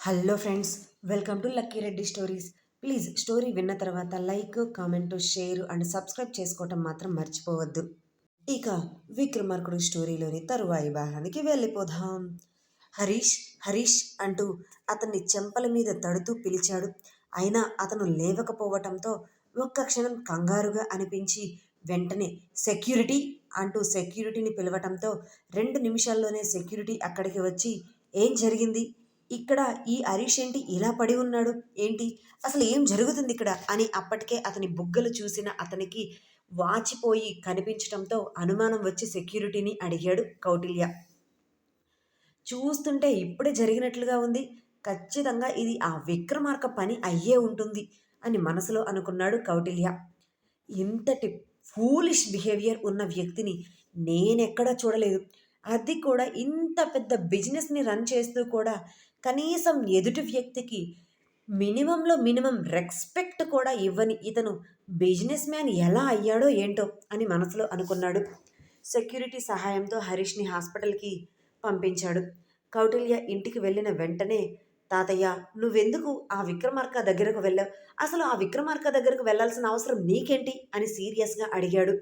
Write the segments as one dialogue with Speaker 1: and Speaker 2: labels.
Speaker 1: Hello friends welcome to Lucky Reddy stories. Please story విన్న తర్వాత like comment share and subscribe చేసుకోవటం మాత్రం మర్చిపోవద్దు. ఇక విక్రమార్కుడు స్టోరీలోని తరువాయి భాగానికి వెళ్ళిపోదాం. హరీష్ హరీష్ అంటూ అతన్ని చెంపల మీద తడుతూ పిలిచాడు. అయినా అతను లేవకపోవటంతో ఒక్క క్షణం కంగారుగా అనిపించి వెంటనే సెక్యూరిటీ అంటూ సెక్యూరిటీని పిలవటంతో రెండు నిమిషాల్లోనే సెక్యూరిటీ అక్కడికి వచ్చి ఏం జరిగింది? ఇక్కడ ఈ హరీష్ ఏంటి? ఇలా పడి ఉన్నాడు. ఏంటి? అసలు ఏం జరుగుతుంది ఇక్కడ? అని అప్పటికే అతని బుగ్గలు చూసిన అతనికి వాచిపోయి కనిపించడంతో అనుమానం వచ్చి సెక్యూరిటీని అడిగాడు కౌటిల్య. చూస్తుంటే ఇప్పుడే జరిగినట్లుగా ఉంది. ఖచ్చితంగా ఇది ఆ విక్రమార్క పని అయ్యే ఉంటుంది అని మనసులో అనుకున్నాడు కౌటిల్య. ఇంతటి ఫూలిష్ బిహేవియర్ ఉన్న వ్యక్తిని నేనెక్కడా చూడలేదు. అది కూడా ఇంత పెద్ద బిజినెస్ని రన్ చేస్తూ కూడా కనీసం ఎదుటి వ్యక్తికి మినిమంలో మినిమం రెస్పెక్ట్ కూడా ఇవ్వని ఇతను బిజినెస్ మ్యాన్ ఎలా అయ్యాడో ఏంటో అని మనసులో అనుకున్నాడు. సెక్యూరిటీ సహాయంతో హరీష్ని హాస్పిటల్కి పంపించాడు. కౌటిల్య ఇంటికి వెళ్ళిన వెంటనే తాతయ్య నువ్వెందుకు ఆ విక్రమార్క దగ్గరకు వెళ్ళావు? అసలు ఆ విక్రమార్క దగ్గరకు వెళ్ళాల్సిన అవసరం నీకేంటి? అని సీరియస్గా అడిగాడు.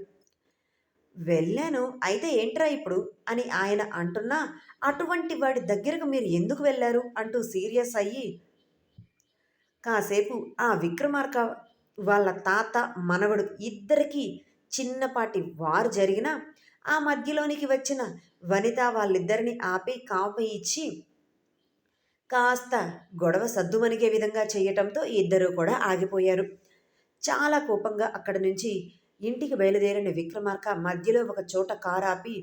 Speaker 1: వెళ్ళాను. అయితే ఏంట్రా ఇప్పుడు? అని ఆయన అంటున్నా అటువంటి వాడి దగ్గరకు మీరు ఎందుకు వెళ్ళారు? అంటూ సీరియస్ అయ్యి కాసేపు ఆ విక్రమార్క వాళ్ళ తాత మనవడు ఇద్దరికీ చిన్నపాటి వారు జరిగిన ఆ మధ్యలోనికి వచ్చిన వనిత వాళ్ళిద్దరిని ఆపి కాపీ ఇచ్చి కాస్త గొడవ సద్దుమనిగే విధంగా చేయటంతో ఇద్దరూ కూడా ఆగిపోయారు. చాలా కోపంగా అక్కడి నుంచి ఇంటికి బయలుదేరిన విక్రమార్క మధ్యలో ఒక చోట కారు ఆపి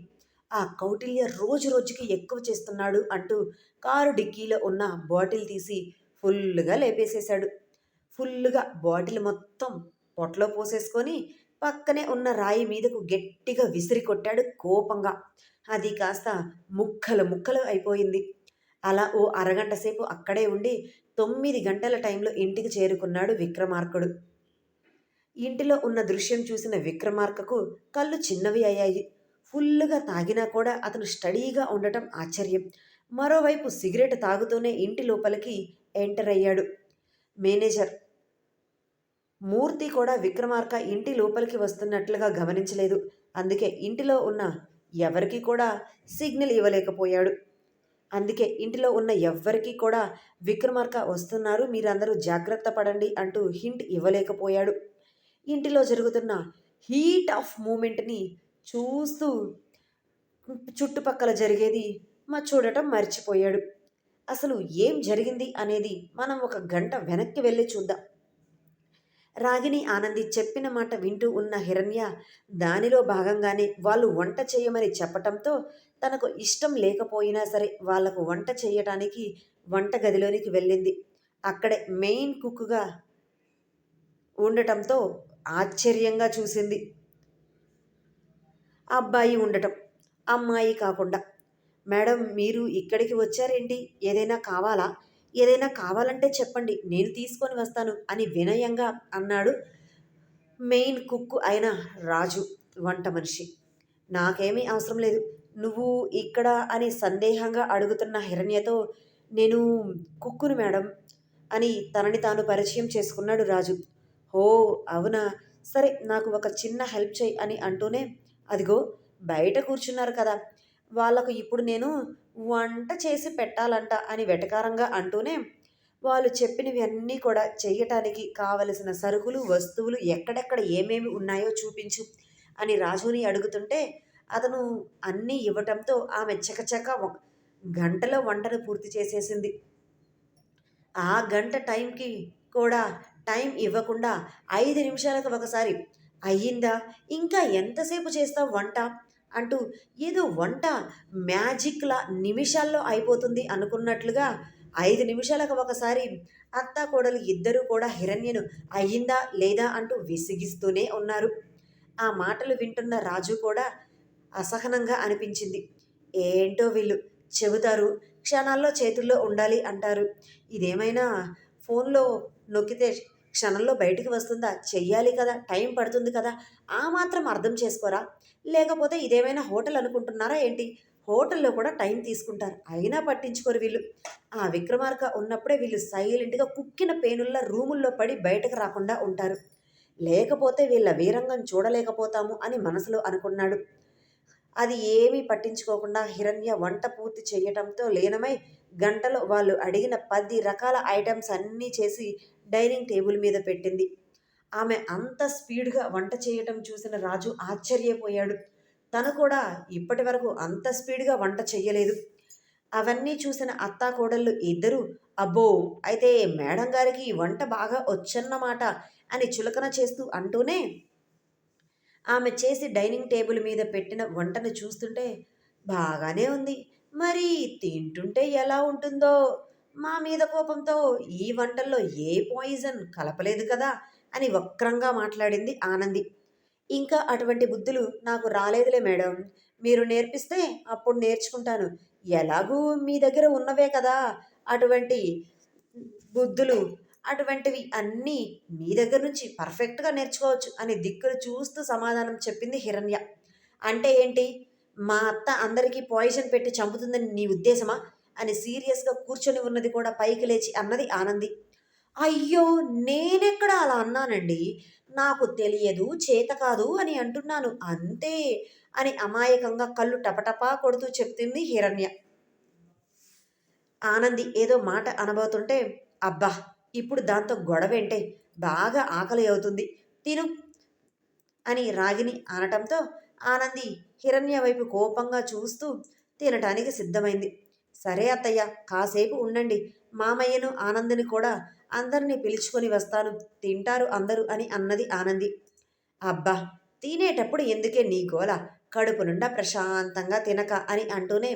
Speaker 1: ఆ కౌటిల్య రోజు రోజుకి ఎక్కువ చేస్తున్నాడు అంటూ కారు డిక్కీలో ఉన్న బాటిల్ తీసి ఫుల్గా లేపేసేశాడు. ఫుల్గా బాటిల్ మొత్తం పొట్లో పోసేసుకొని పక్కనే ఉన్న రాయి మీదకు గట్టిగా విసిరి కొట్టాడు కోపంగా. అది కాస్త ముక్కలు ముక్కలు అయిపోయింది. అలా ఓ అరగంట సేపు అక్కడే ఉండి తొమ్మిది గంటల టైంలో ఇంటికి చేరుకున్నాడు విక్రమార్కుడు. ఇంటిలో ఉన్న దృశ్యం చూసిన విక్రమార్కకు కళ్ళు చిన్నవి అయ్యాయి. ఫుల్లుగా తాగినా కూడా అతను స్టడీగా ఉండటం ఆశ్చర్యం. మరోవైపు సిగరెట్ తాగుతూనే ఇంటి లోపలికి ఎంటర్ అయ్యాడు. మేనేజర్. మూర్తి కూడా విక్రమార్క ఇంటి లోపలికి వస్తున్నట్లుగా గమనించలేదు. అందుకే ఇంటిలో ఉన్న ఎవరికి కూడా సిగ్నల్ ఇవ్వలేకపోయాడు. అందుకే ఇంటిలో ఉన్న ఎవ్వరికీ కూడా విక్రమార్క వస్తున్నారు మీరందరూ జాగ్రత్త పడండి అంటూ హింట్ ఇవ్వలేకపోయాడు. ఇంటిలో జరుగుతున్న హీట్ ఆఫ్ మూమెంట్ని చూస్తూ చుట్టుపక్కల జరిగేది మా చూడటం మర్చిపోయాడు. అసలు ఏం జరిగింది అనేది మనం ఒక గంట వెనక్కి వెళ్ళి చూద్దాం. రాగిని ఆనంది చెప్పిన మాట వింటూ ఉన్న హిరణ్య దానిలో భాగంగానే వాళ్ళు వంట చేయమని చెప్పటంతో తనకు ఇష్టం లేకపోయినా సరే వాళ్ళకు వంట చేయటానికి వంట గదిలోనికి వెళ్ళింది. అక్కడే మెయిన్ కుక్గా ఉండటంతో ఆశ్చర్యంగా చూసింది. అబ్బాయి ఉండటం అమ్మాయి కాకుండా. మేడం మీరు ఇక్కడికి వచ్చారేంటి? ఏదైనా కావాలా? ఏదైనా కావాలంటే చెప్పండి నేను తీసుకొని వస్తాను అని వినయంగా అన్నాడు మెయిన్ కుక్ అయిన రాజు వంట మనిషి. నాకేమీ అవసరం లేదు. నువ్వు ఇక్కడ అని సందేహంగా అడుగుతున్న హిరణ్యతో నేను కుక్కును మేడం అని తనని తాను పరిచయం చేసుకున్నాడు రాజు. ఓ అవునా? సరే నాకు ఒక చిన్న హెల్ప్ చేయి అని అంటూనే అదిగో బయట కూర్చున్నారు కదా. వాళ్ళకు ఇప్పుడు నేను వంట చేసి పెట్టాలంట అని వెటకారంగా అంటూనే వాళ్ళు చెప్పినవి అన్నీ కూడా చేయటానికి కావలసిన సరుకులు వస్తువులు ఎక్కడెక్కడ ఏమేమి ఉన్నాయో చూపించు అని రాజుని అడుగుతుంటే అతను అన్నీ ఇవ్వటంతో ఆమె చకచక గంటలో వంటను పూర్తి చేసేసింది. ఆ గంట టైంకి కూడా టైం ఇవ్వకుండా ఐదు నిమిషాలకు ఒకసారి అయ్యిందా? ఇంకా ఎంతసేపు చేస్తావు వంట? అంటూ ఏదో వంట మ్యాజిక్లా నిమిషాల్లో అయిపోతుంది అనుకున్నట్లుగా ఐదు నిమిషాలకు ఒకసారి అత్త కోడలు ఇద్దరూ కూడా హిరణ్యను అయ్యిందా లేదా? అంటూ విసిగిస్తూనే ఉన్నారు. ఆ మాటలు వింటున్న రాజు కూడా అసహనంగా అనిపించింది. ఏంటో వీళ్ళు చెబుతారు క్షణాల్లో చేతుల్లో ఉండాలి అంటారు. ఇదేమైనా ఫోన్లో నొక్కితే క్షణంలో బయటికి వస్తుందా? చెయ్యాలి కదా టైం పడుతుంది కదా ఆ మాత్రం అర్థం చేసుకోరా? లేకపోతే ఇదేమైనా హోటల్ అనుకుంటున్నారా ఏంటి? హోటల్లో కూడా టైం తీసుకుంటారు అయినా పట్టించుకోరు వీళ్ళు. ఆ విక్రమార్క ఉన్నప్పుడే వీళ్ళు సైలెంట్గా కుక్కిన పేనుల్లో రూముల్లో పడి బయటకు రాకుండా ఉంటారు. లేకపోతే వీళ్ళ వీరంగం చూడలేకపోతాము అని మనసులో అనుకున్నాడు. అది ఏమీ పట్టించుకోకుండా హిరణ్య వంట పూర్తి చేయటంతో లీనమై గంటలో వాళ్ళు అడిగిన పది రకాల ఐటమ్స్ అన్నీ చేసి డైనింగ్ టేబుల్ మీద పెట్టింది. ఆమె అంత స్పీడ్గా వంట చేయటం చూసిన రాజు ఆశ్చర్యపోయాడు. తను కూడా ఇప్పటి వరకు అంత స్పీడ్గా వంట చెయ్యలేదు. అవన్నీ చూసిన అత్తా కోడళ్ళు ఇద్దరు అబ్బో అయితే మేడం గారికి ఈ వంట బాగా వచ్చన్నమాట అని చులకన చేస్తూ అంటూనే ఆమె చేసి డైనింగ్ టేబుల్ మీద పెట్టిన వంటను చూస్తుంటే బాగానే ఉంది. మరి తింటుంటే ఎలా ఉంటుందో? మా మీద కోపంతో ఈ వంటల్లో ఏ పాయిజన్ కలపలేదు కదా అని వక్రంగా మాట్లాడింది ఆనంది. ఇంకా అటువంటి బుద్ధులు నాకు రాలేదులే మేడం. మీరు నేర్పిస్తే అప్పుడు నేర్చుకుంటాను. ఎలాగూ మీ దగ్గర ఉన్నవే కదా అటువంటి బుద్ధులు. అటువంటివి అన్నీ మీ దగ్గర నుంచి పర్ఫెక్ట్గా నేర్చుకోవచ్చు అని దిక్కులు చూస్తూ సమాధానం చెప్పింది హిరణ్య. అంటే ఏంటి? మా అత్త అందరికీ పాయిజన్ పెట్టి చంపుతుందని నీ ఉద్దేశమా? అని సీరియస్గా కూర్చొని ఉన్నది కూడా పైకి లేచి అన్నది ఆనంది. అయ్యో నేనెక్కడ అలా అన్నానండి? నాకు తెలియదు చేత కాదు అని అంటున్నాను. అంతే అని అమాయకంగా కళ్ళు టపటపా కొడుతూ చెప్తుంది హిరణ్య. ఆనంది ఏదో మాట అనబోతుంటే అబ్బా ఇప్పుడు దాంతో గొడవేంటే? బాగా ఆకలి అవుతుంది. తిను అని రాగిని అనటంతో ఆనంది హిరణ్య వైపు కోపంగా చూస్తూ తినటానికి సిద్ధమైంది. సరే అత్తయ్య కాసేపు ఉండండి. మామయ్యను ఆనందిని కూడా అందరినీ పిలుచుకొని వస్తాను. తింటారు అందరూ అని అన్నది ఆనంది. అబ్బా తినేటప్పుడు ఎందుకే నీ గోల? కడుపు నుండా ప్రశాంతంగా తినక అని అంటూనే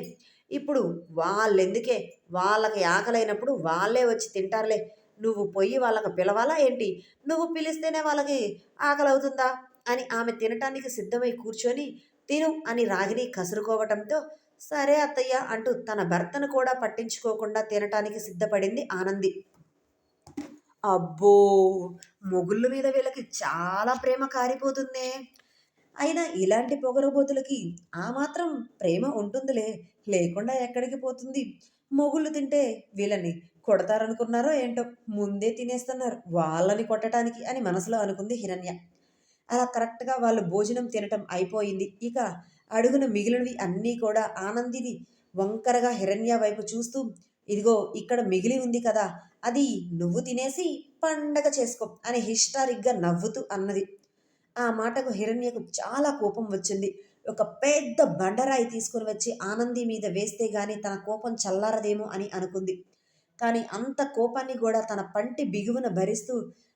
Speaker 1: ఇప్పుడు వాళ్ళెందుకే? వాళ్ళకి ఆకలైనప్పుడు వాళ్ళే వచ్చి తింటారులే. నువ్వు పొయ్యి వాళ్ళకి పిలవాలా ఏంటి? నువ్వు పిలిస్తేనే వాళ్ళకి ఆకలి అవుతుందా అని ఆమె తినటానికి సిద్ధమై కూర్చొని తిను అని రాగిని కసురుకోవటంతో సరే అత్తయ్య అంటూ తన భర్తను కూడా పట్టించుకోకుండా తినటానికి సిద్ధపడింది ఆనంది. అబ్బో! మొగుళ్ళ మీద వీళ్ళకి చాలా ప్రేమ కారిపోతుందే. అయినా ఇలాంటి పొగరబోతులకి ఆ మాత్రం ప్రేమ ఉంటుందిలే. లేకుండా ఎక్కడికి పోతుంది? మొగుళ్ళు తింటే వీళ్ళని కొడతారనుకున్నారో ఏంటో ముందే తినేస్తున్నారు వాళ్ళని కొట్టడానికి అని మనసులో అనుకుంది హిరణ్య. అలా కరెక్ట్గా వాళ్ళు భోజనం తినటం అయిపోయింది. ఇక అడుగున మిగిలినవి అన్నీ కూడా ఆనందిని వంకరగా హిరణ్య వైపు చూస్తూ ఇదిగో ఇక్కడ మిగిలి ఉంది కదా అది నువ్వు తినేసి పండగ చేసుకో అని హిస్టారిక్గా నవ్వుతూ అన్నది. ఆ మాటకు హిరణ్యకు చాలా కోపం వచ్చింది. ఒక పెద్ద బండరాయి తీసుకుని వచ్చి ఆనంది మీద వేస్తే గాని తన కోపం చల్లారదేమో అని అనుకుంది. కానీ అంత కోపాన్ని కూడా తన పంటి బిగువున భరిస్తూ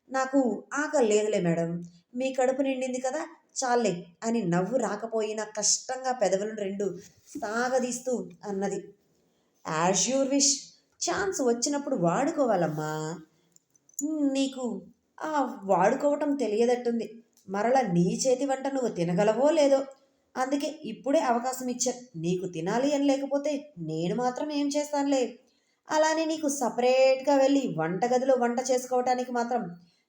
Speaker 1: నాకు ఆకలి లేదులే మేడం మీ కడుపు నిండింది కదా చాలే అని నవ్వు రాకపోయినా కష్టంగా పెదవులను రెండు సాగదీస్తూ అన్నది. యాజ్ యూర్ విష్ ఛాన్స్ వచ్చినప్పుడు వాడుకోవాలమ్మా. నీకు ఆ వాడుకోవటం తెలియదట్టుంది. మరల నీ చేతి వంట నువ్వు తినగలవో లేదో. అందుకే ఇప్పుడే అవకాశం ఇచ్చారు. నీకు తినాలి అని లేకపోతే నేను మాత్రం ఏం చేస్తానులే. అలానే నీకు సపరేట్గా వెళ్ళి వంటగదిలో వంట చేసుకోవటానికి మాత్రం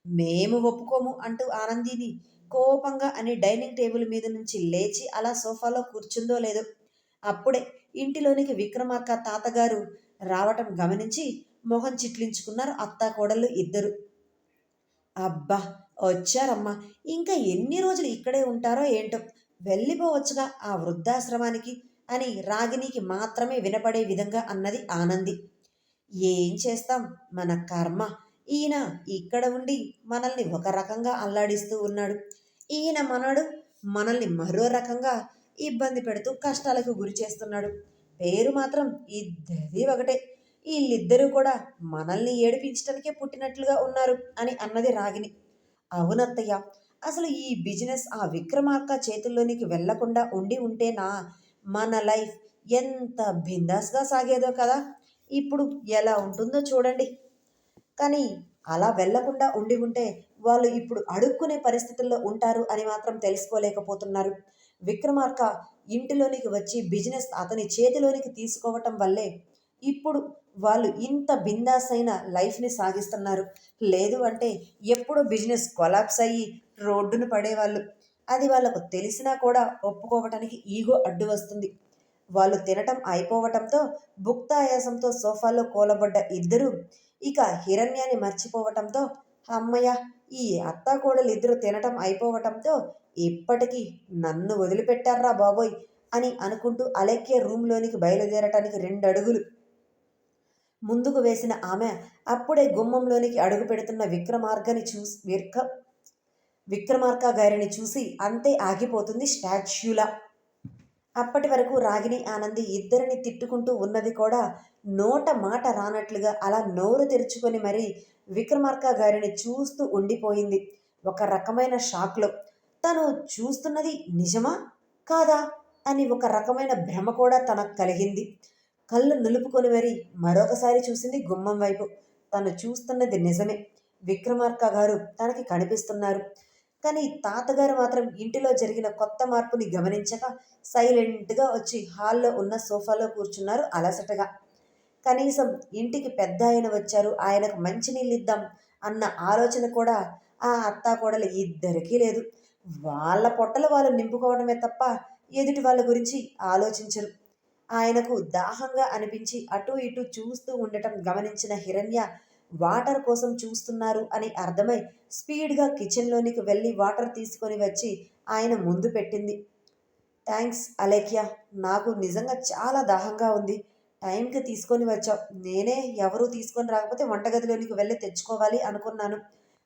Speaker 1: మేము ఒప్పుకోము అంటూ ఆనందిని కోపంగా అని డైనింగ్ టేబుల్ మీద నుంచి లేచి అలా సోఫాలో కూర్చుందో లేదో అప్పుడే ఇంటిలోనికి విక్రమార్క తాతగారు రావటం గమనించి మొహం చిట్లించుకున్నారు అత్తా కోడళ్ళు ఇద్దరు. అబ్బా వచ్చారమ్మా. ఇంకా ఎన్ని రోజులు ఇక్కడే ఉంటారో ఏంటో వెళ్ళిపోవచ్చుగా ఆ వృద్ధాశ్రమానికి అని రాగినికి మాత్రమే వినపడే విధంగా అన్నది ఆనంది. ఏం చేస్తాం? మన కర్మ. ఈయన ఇక్కడ ఉండి మనల్ని ఒక రకంగా అల్లాడిస్తూ ఉన్నాడు. ఈయన మనడు మనల్ని మరో రకంగా ఇబ్బంది పెడుతూ కష్టాలకు గురి చేస్తున్నాడు. పేరు మాత్రం ఇద్దరిది ఒకటే. వీళ్ళిద్దరూ కూడా మనల్ని ఏడిపించడానికే పుట్టినట్లుగా ఉన్నారు అని అన్నది రాగిని అవునత్తయ్య అసలు ఈ బిజినెస్ ఆ విక్రమార్క చేతుల్లోనికి వెళ్ళకుండా ఉండి ఉంటేనా? మన లైఫ్ ఎంత బిందాస్గా సాగేదో కదా. ఇప్పుడు ఎలా ఉంటుందో చూడండి. కానీ అలా వెళ్ళకుండా ఉండి ఉంటే వాళ్ళు ఇప్పుడు అడుక్కునే పరిస్థితుల్లో ఉంటారు అని మాత్రం తెలుసుకోలేకపోతున్నారు. విక్రమార్క ఇంటిలోనికి వచ్చి బిజినెస్ అతని చేతిలోనికి తీసుకోవటం వల్లే ఇప్పుడు వాళ్ళు ఇంత బిందాస్ అయిన లైఫ్ని సాగిస్తున్నారు. లేదు అంటే ఎప్పుడు బిజినెస్ కొలాప్స్ అయ్యి రోడ్డును పడేవాళ్ళు. అది వాళ్ళకు తెలిసినా కూడా ఒప్పుకోవటానికి ఈగో అడ్డు వస్తుంది. వాళ్ళు తినటం అయిపోవటంతో భుక్తాయాసంతో సోఫాలో కూలబడ్డ ఇద్దరు ఇక హిరణ్యాన్ని మర్చిపోవటంతో అమ్మయ్య ఈ అత్తాకోడలు ఇద్దరు తినటం అయిపోవటంతో ఇప్పటికీ నన్ను వదిలిపెట్టారా బాబోయ్ అని అనుకుంటూ అలెక్కే రూమ్లోనికి బయలుదేరటానికి రెండు అడుగులు ముందుకు వేసిన ఆమె అప్పుడే గుమ్మంలోనికి అడుగు పెడుతున్న విక్రమార్గని చూసి విర్క విక్రమార్క గారిని చూసి అంతే ఆగిపోతుంది స్టాచ్యూలా. అప్పటి వరకు రాగిని ఆనంది ఇద్దరిని తిట్టుకుంటూ ఉన్నది కూడా నోట మాట రానట్లుగా అలా నోరు తెరుచుకొని మరీ విక్రమార్క గారిని చూస్తూ ఉండిపోయింది. ఒక రకమైన షాక్లో తను చూస్తున్నది నిజమా? కాదా? అని ఒక రకమైన భ్రమ కూడా తనకు కలిగింది. కళ్ళు నిలుపుకొని మరీ మరొకసారి చూసింది గుమ్మం వైపు. తను చూస్తున్నది నిజమే. విక్రమార్క గారు తనకి కనిపిస్తున్నారు. కానీ తాతగారు మాత్రం ఇంటిలో జరిగిన కొత్త మార్పుని గమనించక సైలెంట్గా వచ్చి హాల్లో ఉన్న సోఫాలో కూర్చున్నారు అలసటగా. కనీసం ఇంటికి పెద్ద ఆయన వచ్చారు ఆయనకు మంచినీళ్ళు ఇద్దాం అన్న ఆలోచన కూడా ఆ అత్తాకోడలు ఇద్దరికీ లేదు. వాళ్ళ పొట్టలు వాళ్ళు నింపుకోవడమే తప్ప ఎదుటి వాళ్ళ గురించి ఆలోచించరు. ఆయనకు దాహంగా అనిపించి అటు ఇటు చూస్తూ ఉండటం గమనించిన హిరణ్య వాటర్ కోసం చూస్తున్నారు అని అర్థమై స్పీడ్గా కిచెన్లోనికి వెళ్ళి వాటర్ తీసుకొని వచ్చి ఆయన ముందు పెట్టింది. థ్యాంక్స్ అలేఖ్య నాకు నిజంగా చాలా దాహంగా ఉంది. టైంకి తీసుకొని వచ్చావు. నేనే ఎవరూ తీసుకొని రాకపోతే వంటగదిలోనికి వెళ్ళి తెచ్చుకోవాలి అనుకున్నాను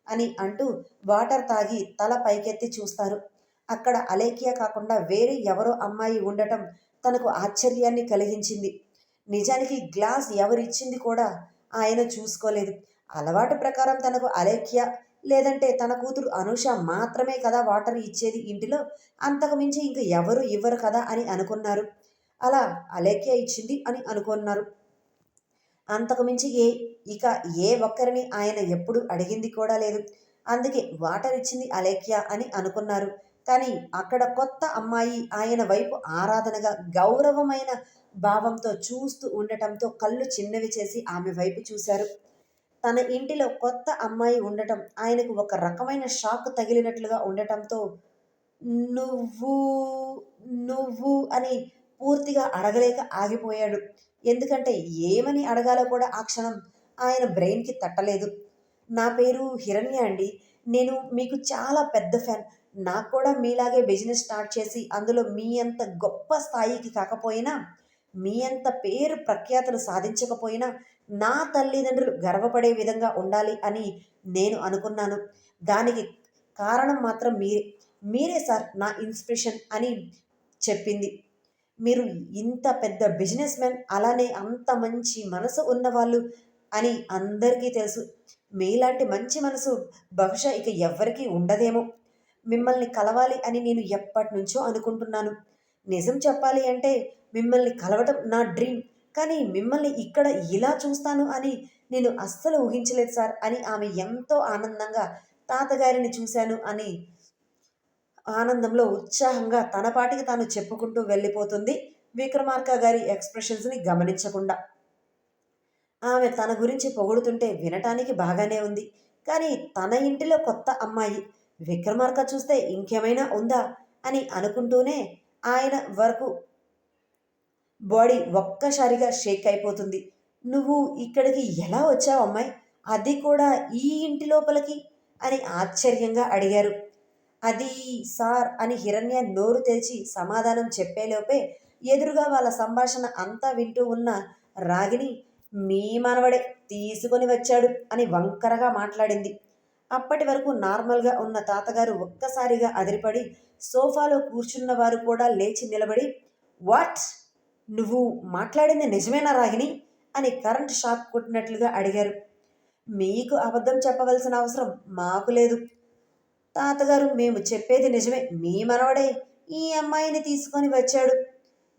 Speaker 1: అని అంటూ వాటర్ తాగి తల పైకెత్తి చూస్తారు. అక్కడ అలేఖ్య కాకుండా వేరే ఎవరో అమ్మాయి ఉండటం తనకు ఆశ్చర్యాన్ని కలిగించింది. నిజానికి గ్లాస్ ఎవరిచ్చింది కూడా ఆయన చూసుకోలేదు. అలవాటు ప్రకారం తనకు అలేఖ్య లేదంటే తన కూతురు అనుష మాత్రమే కదా వాటర్ ఇచ్చేది ఇంటిలో? అంతకు మించి ఇంక ఎవరు ఇవ్వరు కదా అని అనుకున్నారు. అలా అలేఖ్య ఇచ్చింది అని అనుకున్నారు. అంతకు మించి ఏ ఇక ఏ ఒక్కరిని ఆయన ఎప్పుడు అడిగింది కూడా లేదు. అందుకే వాటర్ ఇచ్చింది అలేఖ్య అని అనుకున్నారు. కానీ అక్కడ కొత్త అమ్మాయి ఆయన వైపు ఆరాధనగా గౌరవమైన భావంతో చూస్తూ ఉండటంతో కళ్ళు చిన్నవి చేసి ఆమె వైపు చూశారు. తన ఇంటిలో కొత్త అమ్మాయి ఉండటం ఆయనకు ఒక రకమైన షాక్ తగిలినట్లుగా ఉండటంతో నువ్వు నువ్వు అని పూర్తిగా అడగలేక ఆగిపోయాడు. ఎందుకంటే ఏమని అడగాలో కూడా ఆ క్షణం ఆయన బ్రెయిన్కి తట్టలేదు. నా పేరు హిరణ్య అండి. నేను మీకు చాలా పెద్ద ఫ్యాన్. నాకు కూడా మీలాగే బిజినెస్ స్టార్ట్ చేసి అందులో మీ అంత గొప్ప స్థాయికి కాకపోయినా మీ అంత పేరు ప్రఖ్యాతలు సాధించకపోయినా నా తల్లిదండ్రులు గర్వపడే విధంగా ఉండాలి అని నేను అనుకున్నాను. దానికి కారణం మాత్రం మీరే. మీరే సార్ నా ఇన్స్పిరేషన్ అని చెప్పింది. మీరు ఇంత పెద్ద బిజినెస్ మ్యాన్ అలానే అంత మంచి మనసు ఉన్నవాళ్ళు అని అందరికీ తెలుసు. మీలాంటి మంచి మనసు బహుశా ఇక ఎవ్వరికీ ఉండదేమో. మిమ్మల్ని కలవాలి అని నేను ఎప్పటి నుంచో అనుకుంటున్నాను. నిజం చెప్పాలి అంటే మిమ్మల్ని కలవటం నా డ్రీమ్. కానీ మిమ్మల్ని ఇక్కడ ఇలా చూస్తాను అని నేను అస్సలు ఊహించలేదు సార్ అని ఆమె ఎంతో ఆనందంగా తాతగారిని చూశాను అని ఆనందంలో ఉత్సాహంగా తన పాటికి తాను చెప్పుకుంటూ వెళ్ళిపోతుంది విక్రమార్క గారి ఎక్స్ప్రెషన్స్ని గమనించకుండా. ఆమె తన గురించి పొగుడుతుంటే వినటానికి బాగానే ఉంది. కానీ తన ఇంటిలో కొత్త అమ్మాయి విక్రమార్క చూస్తే ఇంకేమైనా ఉందా? అని అనుకుంటూనే ఆయన వరకు బాడీ ఒక్కసారిగా షేక్ అయిపోతుంది. నువ్వు ఇక్కడికి ఎలా వచ్చావు అమ్మాయి? అది కూడా ఈ ఇంటి లోపలికి? అని ఆశ్చర్యంగా అడిగారు. అది సార్ అని హిరణ్య నోరు తెరిచి సమాధానం చెప్పేలోపే ఎదురుగా వాళ్ళ సంభాషణ అంతా వింటూ ఉన్న రాగిని మీ మనవడే తీసుకొని వచ్చాడు అని వంకరగా మాట్లాడింది. అప్పటి వరకు నార్మల్గా ఉన్న తాతగారు ఒక్కసారిగా అదిరిపడి సోఫాలో కూర్చున్న వారు కూడా లేచి నిలబడి వాట్? నువ్వు మాట్లాడింది నిజమేనా రాగిని అని కరెంట్ షాక్ కొట్టినట్లుగా అడిగారు. మీకు అబద్ధం చెప్పవలసిన అవసరం మాకు లేదు. తాతగారు మేము చెప్పేది నిజమే. మీ మనవడే ఈ అమ్మాయిని తీసుకొని వచ్చాడు.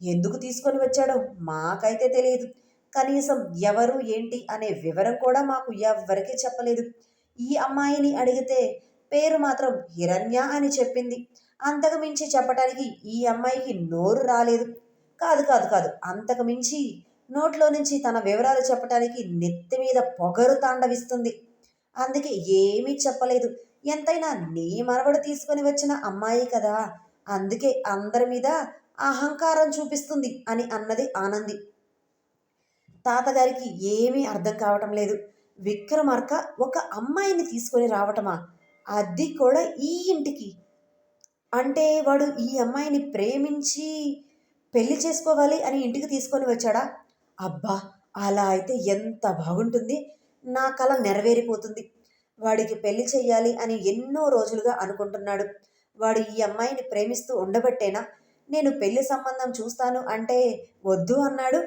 Speaker 1: ఎందుకు తీసుకొని వచ్చాడో మాకైతే తెలియదు. కనీసం ఎవరు ఏంటి అనే వివరం కూడా మాకు ఎవరికీ చెప్పలేదు. ఈ అమ్మాయిని అడిగితే పేరు మాత్రం హిరణ్య అని చెప్పింది. అంతకు మించి చెప్పటానికి ఈ అమ్మాయికి నోరు రాలేదు. కాదు కాదు కాదు. అంతకు మించి నోట్లో నుంచి తన వివరాలు చెప్పటానికి నెత్తి మీద పొగరు తాండవిస్తుంది. అందుకే ఏమీ చెప్పలేదు. ఎంతైనా నీ మరవడు తీసుకొని వచ్చిన అమ్మాయి కదా. అందుకే అందరి మీద అహంకారం చూపిస్తుంది అని అన్నది ఆనంది. తాతగారికి ఏమీ అర్థం కావటం లేదు. విక్రమార్క ఒక అమ్మాయిని తీసుకొని రావటమా? అది కూడా ఈ ఇంటికి. అంటే వాడు ఈ అమ్మాయిని ప్రేమించి పెళ్ళి చేసుకోవాలి అని ఇంటికి తీసుకొని వచ్చాడా? అబ్బా అలా అయితే ఎంత బాగుంటుంది. నా కల నెరవేరిపోతుంది. వాడికి పెళ్ళి చేయాలి అని ఎన్నో రోజులుగా అనుకుంటున్నాడు. వాడు ఈ అమ్మాయిని ప్రేమిస్తూ ఉండబట్టేనా? నేను పెళ్ళి సంబంధం చూస్తాను అంటే వద్దు అన్నాడు.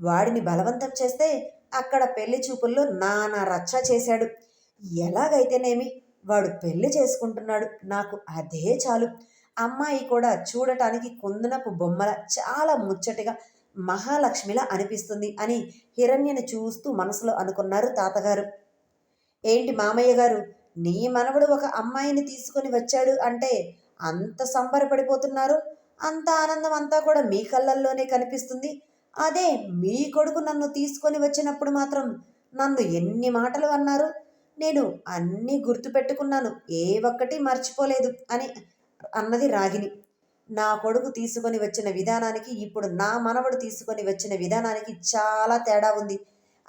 Speaker 1: వాడిని బలవంతం చేస్తే అక్కడ పెళ్ళి చూపుల్లో నానా రచ్చ చేశాడు. ఎలాగైతేనేమి? వాడు పెళ్ళి చేసుకుంటున్నాడు. నాకు అదే చాలు. అమ్మాయి కూడా చూడటానికి కుందనపు బొమ్మల చాలా ముచ్చటిగా మహాలక్ష్మిలా అనిపిస్తుంది అని హిరణ్యని చూస్తూ మనసులో అనుకున్నారు తాతగారు. ఏంటి మామయ్య గారు? నీ మనవడు ఒక అమ్మాయిని తీసుకొని వచ్చాడు అంటే అంత సంబరపడిపోతున్నారు. అంత ఆనందం అంతా కూడా మీ కళ్ళల్లోనే కనిపిస్తుంది. అదే మీ కొడుకు నన్ను తీసుకొని వచ్చినప్పుడు మాత్రం నన్ను ఎన్ని మాటలు అన్నారు? నేను అన్నీ గుర్తుపెట్టుకున్నాను. ఏ ఒక్కటి మర్చిపోలేదు అని అన్నది రాగిని నా కొడుకు తీసుకొని వచ్చిన విధానానికి ఇప్పుడు నా మనవడు తీసుకొని వచ్చిన విధానానికి చాలా తేడా ఉంది.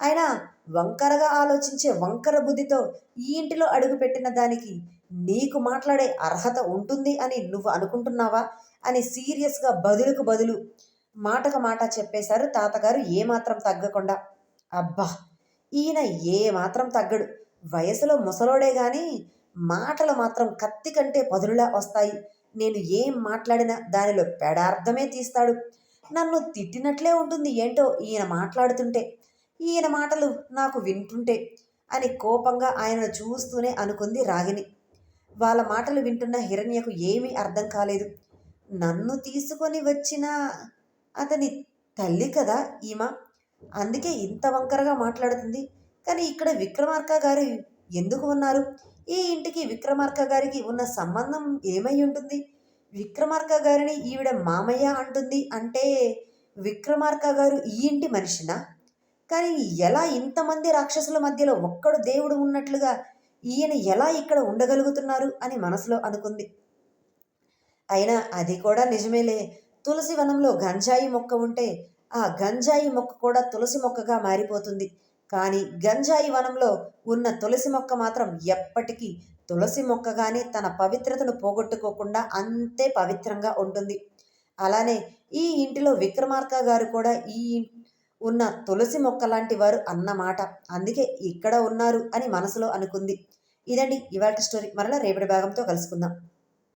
Speaker 1: అయినా వంకరగా ఆలోచించే వంకర బుద్ధితో ఈ ఇంటిలో అడుగుపెట్టిన దానికి నీకు మాట్లాడే అర్హత ఉంటుంది అని నువ్వు అనుకుంటున్నావా? అని సీరియస్గా బదులుకు బదులు మాటకు మాట చెప్పేశారు తాతగారు ఏమాత్రం తగ్గకుండా. అబ్బా! ఈయన ఏమాత్రం తగ్గడు. వయసులో ముసలోడే గాని మాటలు మాత్రం కత్తి కంటే పదులులా వస్తాయి. నేను ఏం మాట్లాడినా దానిలో పెడార్థమే తీస్తాడు. నన్ను తిట్టినట్లే ఉంటుంది ఏంటో ఈయన మాట్లాడుతుంటే. ఈయన మాటలు నాకు వింటుంటే అని కోపంగా ఆయనను చూస్తూనే అనుకుంది రాగిని వాళ్ళ మాటలు వింటున్న హిరణ్యకు ఏమీ అర్థం కాలేదు. నన్ను తీసుకొని వచ్చిన అతని తల్లి కదా ఈమ. అందుకే ఇంత వంకరగా మాట్లాడుతుంది. కానీ ఇక్కడ విక్రమార్క గారు ఎందుకు ఉన్నారు? ఈ ఇంటికి విక్రమార్క గారికి ఉన్న సంబంధం ఏమై ఉంటుంది? విక్రమార్క గారిని ఈవిడ మామయ్య అంటుంది అంటే విక్రమార్క గారు ఈ ఇంటి మనిషినా? కానీ ఎలా ఇంతమంది రాక్షసుల మధ్యలో ఒక్కడు దేవుడు ఉన్నట్లుగా ఈయన ఎలా ఇక్కడ ఉండగలుగుతున్నారు అని మనసులో అనుకుంది. అయినా అది కూడా నిజమేలే. తులసి వనంలో గంజాయి మొక్క ఉంటే ఆ గంజాయి మొక్క కూడా తులసి మొక్కగా మారిపోతుంది. కానీ గంజాయి వనంలో ఉన్న తులసి మొక్క మాత్రం ఎప్పటికీ తులసి మొక్కగానే తన పవిత్రతను పోగొట్టుకోకుండా అంతే పవిత్రంగా ఉంటుంది. అలానే ఈ ఇంటిలో విక్రమార్క గారు కూడా ఈ ఉన్న తులసి మొక్క లాంటి వారు అన్నమాట. అందుకే ఇక్కడ ఉన్నారు అని మనసులో అనుకుంది. ఇదండి ఇవాళ స్టోరీ. మరలా రేపటి భాగంతో కలుసుకుందాం.